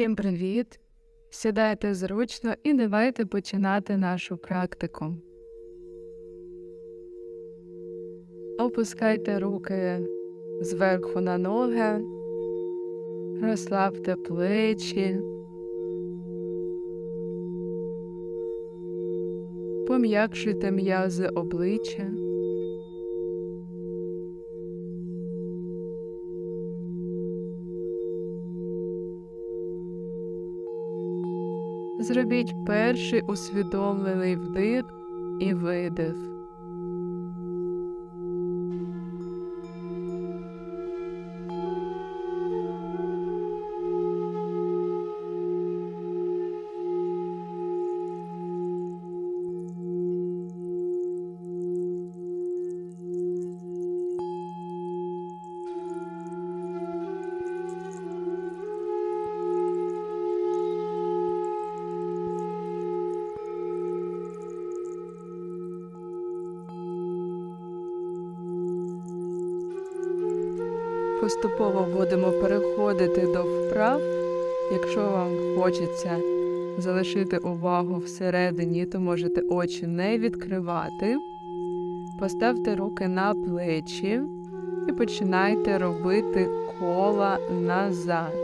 Всім привіт! Сідайте зручно і давайте починати нашу практику. Опускайте руки зверху на ноги, розслабте плечі, пом'якшуйте м'язи обличчя. Зробіть перший усвідомлений вдих і видих. Поступово будемо переходити до вправ. Якщо вам хочеться залишити увагу всередині, то можете очі не відкривати. Поставте руки на плечі і починайте робити кола назад.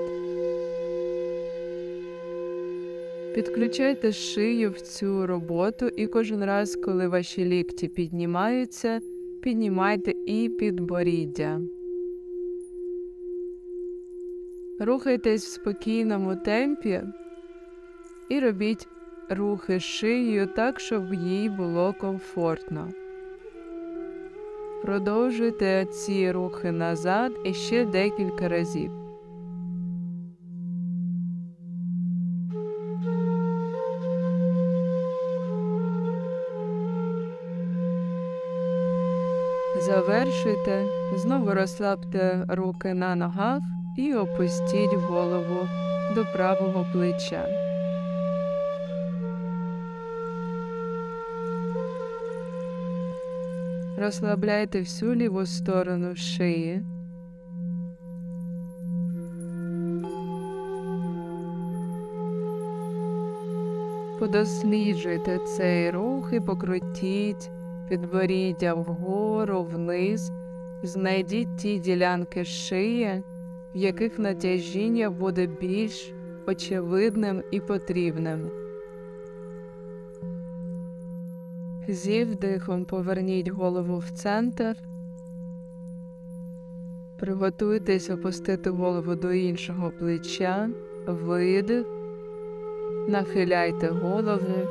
Підключайте шию в цю роботу, і кожен раз, коли ваші лікті піднімаються, піднімайте і підборіддя. Рухайтесь в спокійному темпі і робіть рухи шиєю так, щоб їй було комфортно. Продовжуйте ці рухи назад і ще декілька разів. Завершуйте, знову розслабте руки на ногах і опустіть голову до правого плеча. Розслабляйте всю ліву сторону шиї. Подосліджуйте цей рух і покрутіть підборіддя вгору, вниз, знайдіть ті ділянки шиї, в яких натяжіння буде більш очевидним і потрібним. Зі вдихом поверніть голову в центр. Приготуйтесь опустити голову до іншого плеча, видих, нахиляйте голову.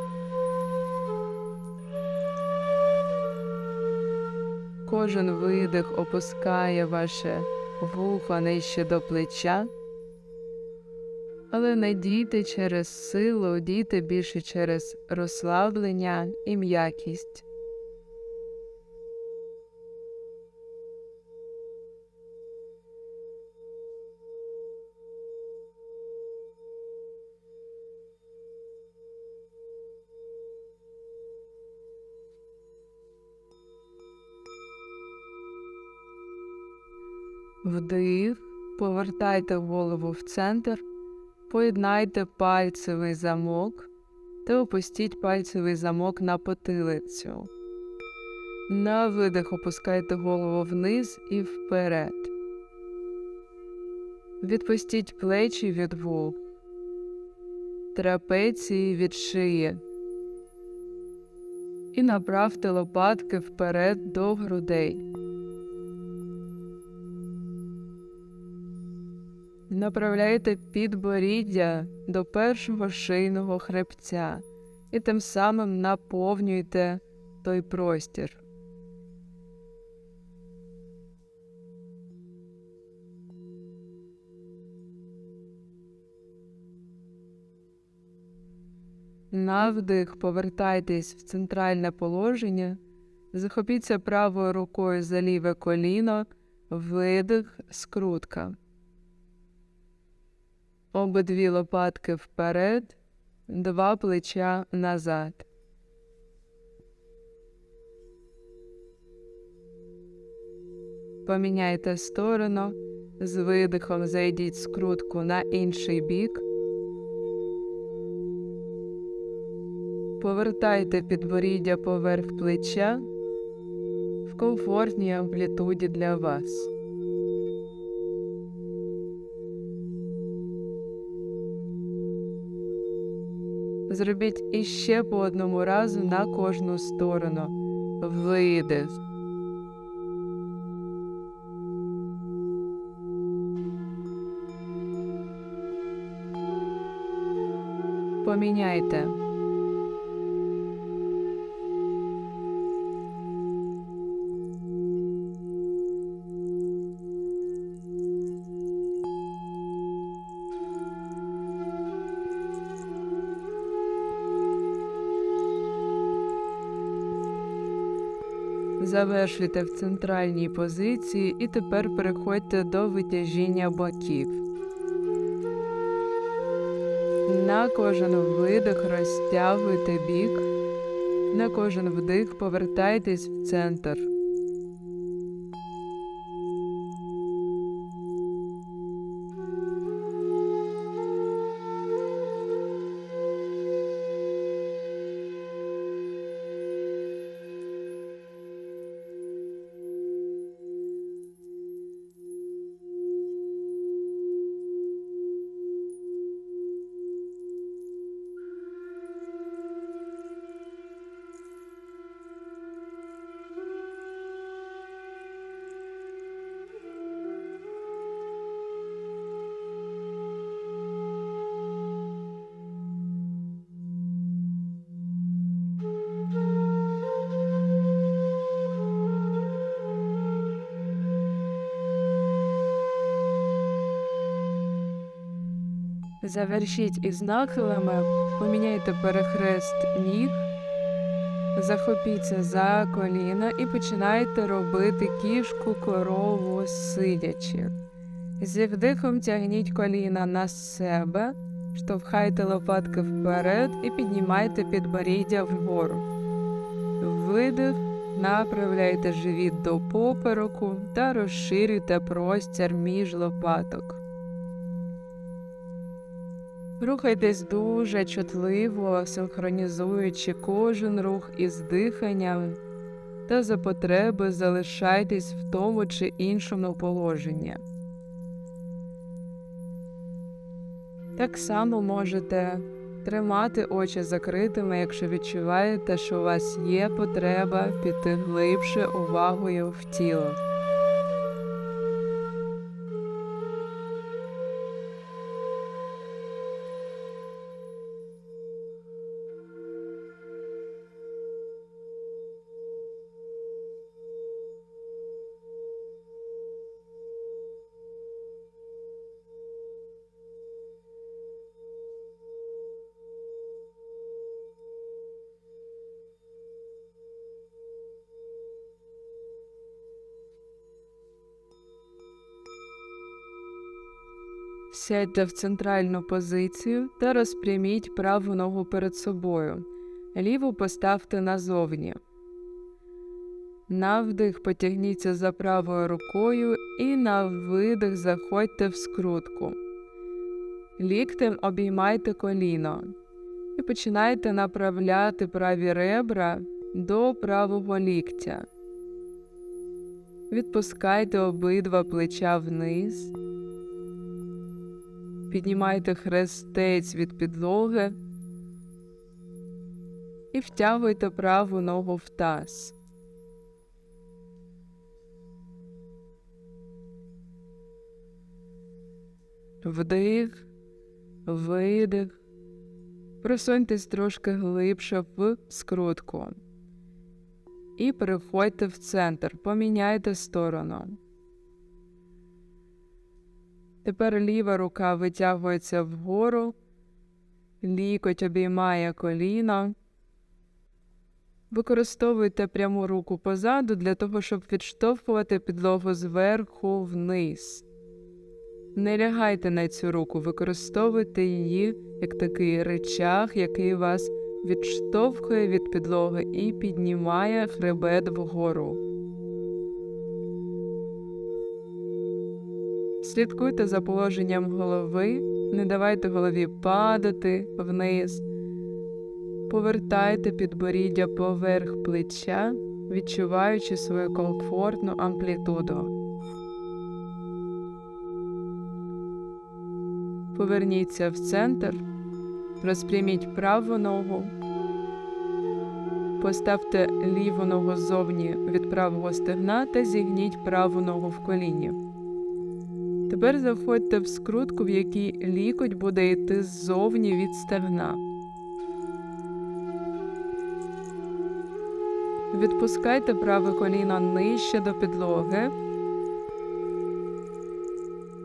Кожен видих опускає ваше вухо нижче до плеча, але не дійте через силу, дійте більше через розслаблення і м'якість. Вдих, повертайте голову в центр, поєднайте пальцевий замок та опустіть пальцевий замок на потилицю. На видих опускайте голову вниз і вперед. Відпустіть плечі від вух, трапеції від шиї. І направте лопатки вперед до грудей. Направляйте підборіддя до першого шийного хребця і тим самим наповнюйте той простір. На вдих повертайтесь в центральне положення, захопіться правою рукою за ліве коліно, видих, скрутка обидві лопатки вперед, два плеча назад. Поміняйте сторону, з видихом зайдіть скрутку на інший бік. Повертайте підборіддя поверх плеча в комфортній амплітуді для вас. Зробіть іще по одному разу на кожну сторону. Видих. Поміняйте. Завершуйте в центральній позиції і тепер переходьте до витяжіння боків. На кожен видих розтягуйте бік, на кожен вдих повертайтесь в центр. Завершіть із нахилами, поміняйте перехрест ніг, захопіться за коліна і починайте робити кішку корову сидячи. Зі вдихом тягніть коліна на себе, штовхайте лопатки вперед і піднімайте підборіддя вгору. Видих, направляйте живіт до попереку та розширюйте простір між лопаток. Рухайтесь дуже чутливо, синхронізуючи кожен рух із диханням, та за потреби залишайтесь в тому чи іншому положенні. Так само можете тримати очі закритими, якщо відчуваєте, що у вас є потреба піти глибше увагою в тіло. Сядьте в центральну позицію та розпряміть праву ногу перед собою. Ліву поставте назовні. На вдих потягніться за правою рукою і на видих заходьте в скрутку. Ліктем обіймайте коліно і починайте направляти праві ребра до правого ліктя. Відпускайте обидва плеча вниз. Піднімайте хрестець від підлоги і втягуйте праву ногу в таз. Вдих, видих. Просуньтесь трошки глибше в скрутку. І переходьте в центр. Поміняйте сторону. Тепер ліва рука витягується вгору, лікоть обіймає коліно. Використовуйте пряму руку позаду для того, щоб відштовхувати підлогу зверху вниз. Не лягайте на цю руку, використовуйте її як такий речах, який вас відштовхує від підлоги і піднімає хребет вгору. Слідкуйте за положенням голови, не давайте голові падати вниз. Повертайте підборіддя поверх плеча, відчуваючи свою комфортну амплітуду. Поверніться в центр, розпряміть праву ногу, поставте ліву ногу ззовні від правого стегна та зігніть праву ногу в коліні. Тепер заходьте в скрутку, в якій лікоть буде йти ззовні від стегна. Відпускайте праве коліно нижче до підлоги.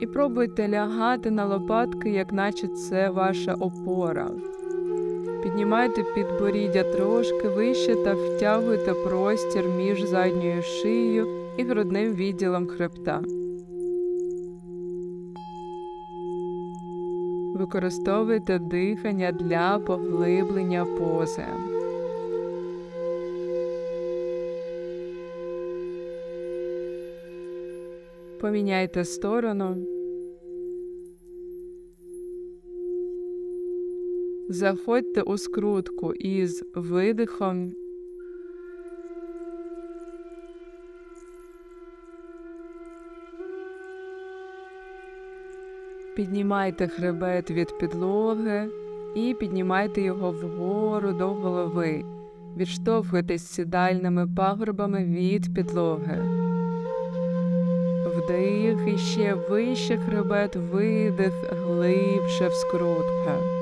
І пробуйте лягати на лопатки, як наче це ваша опора. Піднімайте підборіддя трошки вище та втягуйте простір між задньою шиєю і грудним відділом хребта. Використовуйте дихання для поглиблення пози. Поміняйте сторону. Заходьте у скрутку із видихом. Піднімайте хребет від підлоги і піднімайте його вгору до голови. Відштовхуйтесь сідальними пагорбами від підлоги. Вдих і ще вище хребет, видих глибше в скрутку.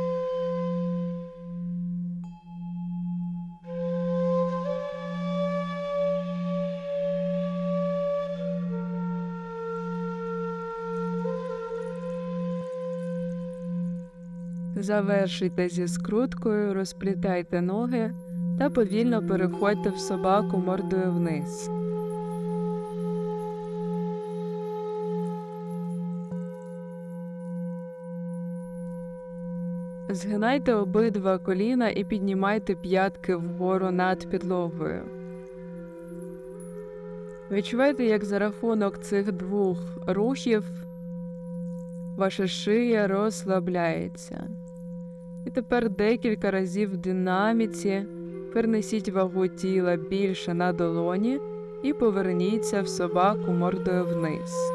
Завершуйте зі скруткою, розплітайте ноги та повільно переходьте в собаку мордою вниз. Згинайте обидва коліна і піднімайте п'ятки вгору над підлогою. Відчувайте, як за рахунок цих двох рухів ваша шия розслабляється. І тепер декілька разів в динаміці перенесіть вагу тіла більше на долоні і поверніться в собаку мордою вниз.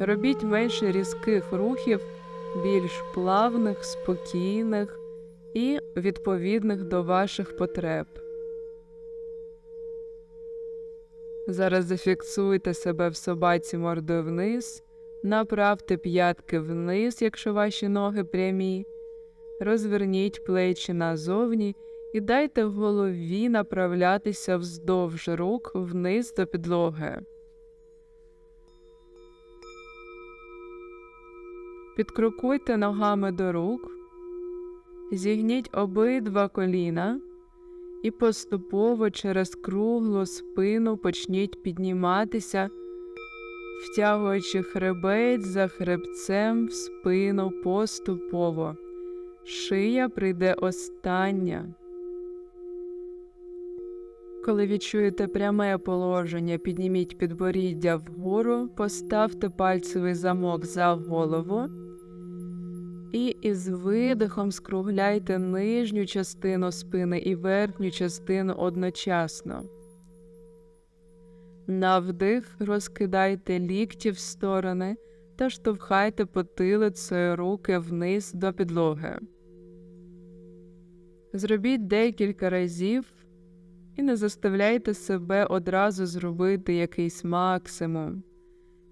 Робіть менше різких рухів, більш плавних, спокійних і відповідних до ваших потреб. Зараз зафіксуйте себе в собаці мордою вниз, направте п'ятки вниз, якщо ваші ноги прямі, розверніть плечі назовні і дайте голові направлятися вздовж рук вниз до підлоги. Підкрокуйте ногами до рук, зігніть обидва коліна і поступово через круглу спину почніть підніматися, втягуючи хребець за хребцем в спину поступово. Шия прийде остання. Коли відчуєте пряме положення, підніміть підборіддя вгору, поставте пальцевий замок за голову і із видихом скругляйте нижню частину спини і верхню частину одночасно. На вдих розкидайте лікті в сторони та штовхайте потилицею руки вниз до підлоги. Зробіть декілька разів і не заставляйте себе одразу зробити якийсь максимум.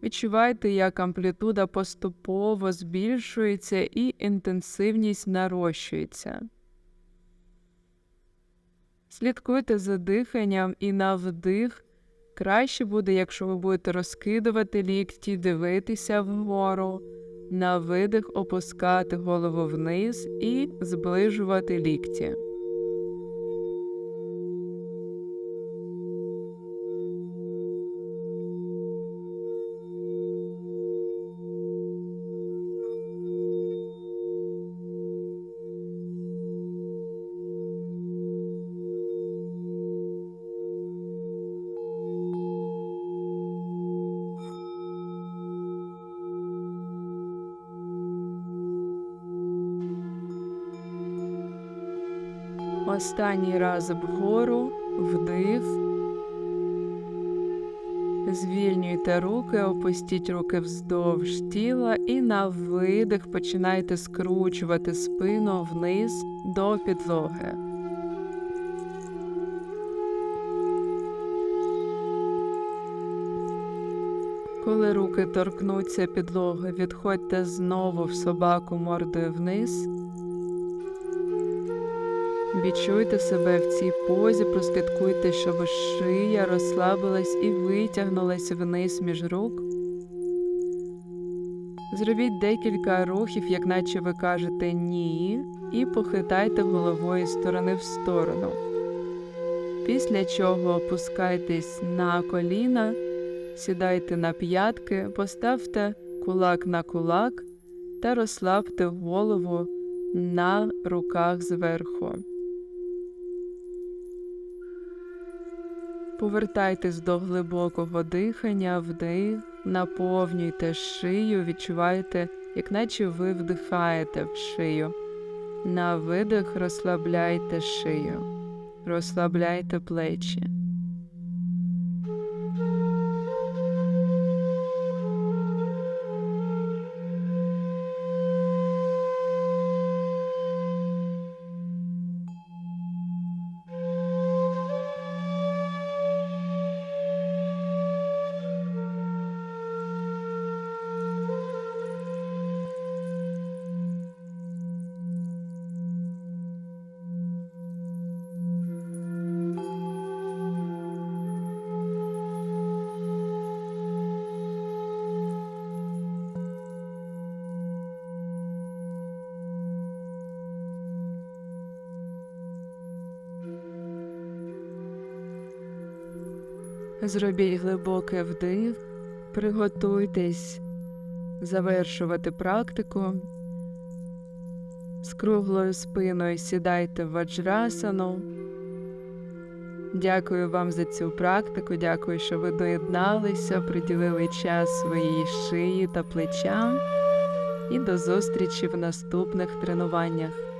Відчувайте, як амплітуда поступово збільшується і інтенсивність нарощується. Слідкуйте за диханням і на вдих. Краще буде, якщо ви будете розкидувати лікті, дивитися вгору, на видих опускати голову вниз і зближувати лікті. Останній раз вгору, вдих. Звільнюйте руки, опустіть руки вздовж тіла і на видих починайте скручувати спину вниз до підлоги. Коли руки торкнуться підлоги, відходьте знову в собаку мордою вниз. Відчуйте себе в цій позі, прослідкуйте, щоб шия розслабилась і витягнулась вниз між рук. Зробіть декілька рухів, як наче ви кажете ні, і похитайте головою з сторони в сторону. Після чого опускайтесь на коліна, сідайте на п'ятки, поставте кулак на кулак та розслабте голову на руках зверху. Повертайтесь до глибокого дихання, вдих, наповнюйте шию, відчувайте, як наче ви вдихаєте в шию. На видих розслабляйте шию, розслабляйте плечі. Зробіть глибокий вдих, приготуйтесь завершувати практику. З круглою спиною сідайте в ваджрасану. Дякую вам за цю практику. Дякую, що ви доєдналися, приділили час своїй шиї та плечам. І до зустрічі в наступних тренуваннях.